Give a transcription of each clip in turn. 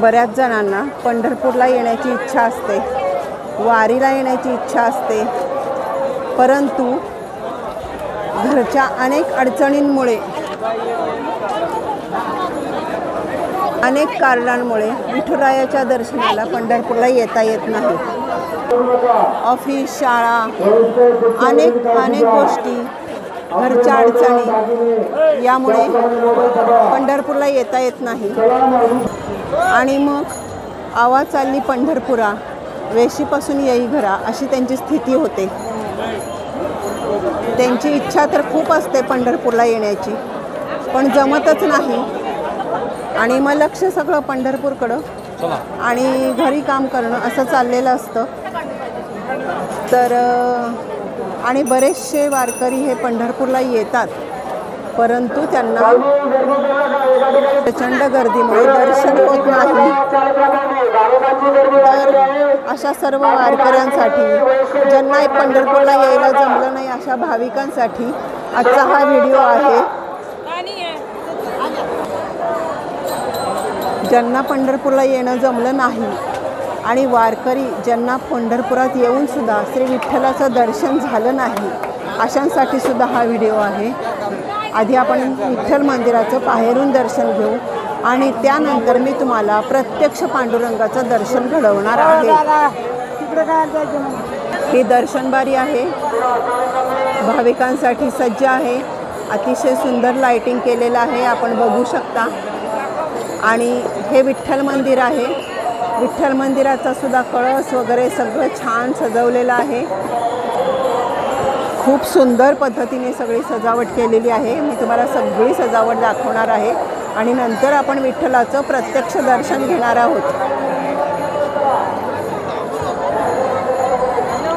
बऱ्याच जणांना पंढरपूरला येण्याची इच्छा असते. वारीला येण्याची इच्छा असते. परंतु घरच्या अनेक अडचणींमुळे अनेक कारणांमुळे विठुरायाच्या दर्शनाला पंढरपूरला येता येत नाही. ऑफिस शाळा अनेक अनेक गोष्टी घरच्या अडचणी. यामुळे पंढरपूरला येता येत नाही. आणि मग आवाज चालली पंढरपुरा. वेशीपासून येई घरा अशी त्यांची स्थिती होते. त्यांची इच्छा तर खूप असते पंढरपूरला येण्याची. पण जमतच नाही. आणि मग लक्ष सगळं पंढरपूरकडं. आणि घरी काम करणं असं चाललेलं असतं. तर आणि बरेचसे वारकरी हे पंढरपूरला येतात. परंतु त्यांना प्रचंड गर्दीमुळे दर्शन होत नाही. तर अशा सर्व वारकऱ्यांसाठी ज्यांना पंढरपूरला यायला जमलं नाही अशा भाविकांसाठी आजचा हा व्हिडिओ आहे. ज्यांना पंढरपूरला येणं जमलं नाही आणि वारकरी ज्यांना पंढरपुरात येऊन सुद्धा श्री विठ्ठलाचं दर्शन झालं नाही अशांसाठी सुद्धा हा व्हिडिओ आहे. आधी आपण विठ्ठल मंदिराचं बाहेरून दर्शन घेऊ आणि त्यानंतर मी तुम्हाला प्रत्यक्ष पांडुरंगाचं दर्शन घडवणार आहे. ही दर्शनबारी आहे. भाविकांसाठी सज्ज आहे. अतिशय सुंदर लाइटिंग केलेलं आहे आपण बघू शकता. आणि हे विठ्ठल मंदिर आहे. विठ्ठल मंदिराचा सुद्धा कळस वगैरे सगळं छान सजवलेलं आहे. खूप सुंदर पद्धतीने सगळी सजावट केलेली आहे. मी तुम्हाला सगळी सजावट दाखवणार आहे. आणि नंतर आपण विठ्ठलाचं प्रत्यक्ष दर्शन घेणार आहोत.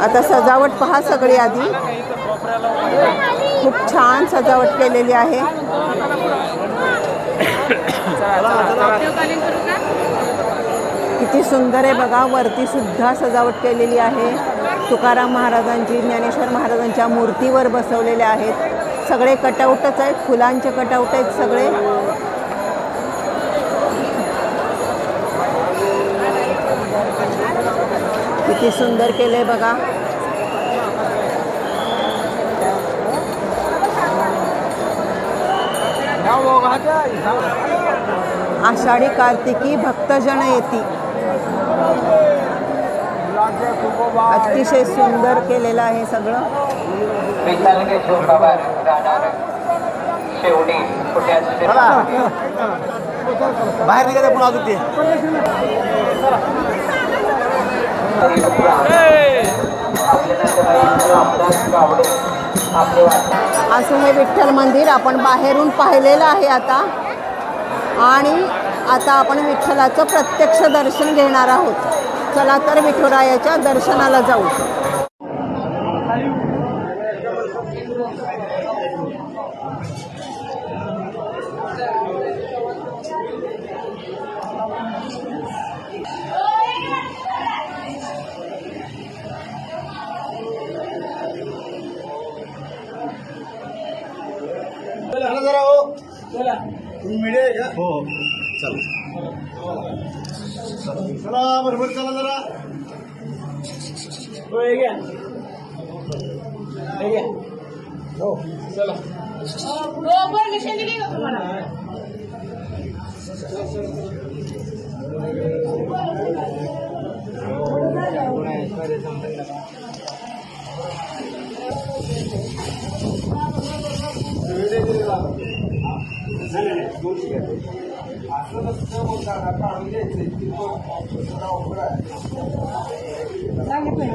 आता सजावट पहा सगळी आधी. खूप छान सजावट केलेली आहे. किती सुंदर आहे बघा. वरती सुद्धा सजावट केलेली आहे. तुकाराम महाराजांची ज्ञानेश्वर महाराजांच्या मूर्तीवर बसवलेल्या आहेत. सगळे कटआउटच आहेत. फुलांचे कटआउट आहेत सगळे. किती सुंदर केले बघा. आषाढी कार्तिकी भक्तजन येती. अतिशय सुंदर केलेलं आहे सगळं. बाहेर निघायचं पुन्हा अजून ते. आपले वाट असं हे विठ्ठल मंदिर आपण बाहेरून पाहिलेलं आहे आता. आणि आता आपण विठ्ठलाचं प्रत्यक्ष दर्शन घेणार आहोत. चला तर विठुरायाच्या दर्शनाला जाऊ. चला जरा हो. चला तुम्ही का? हो. चला. चला बरोबर चला जरा. हो हे घ्या. हे घ्या. हो. चला. परमिशन दिली का तुम्हाला? 这个时候下来把这个人给救了然后回来拿着棍子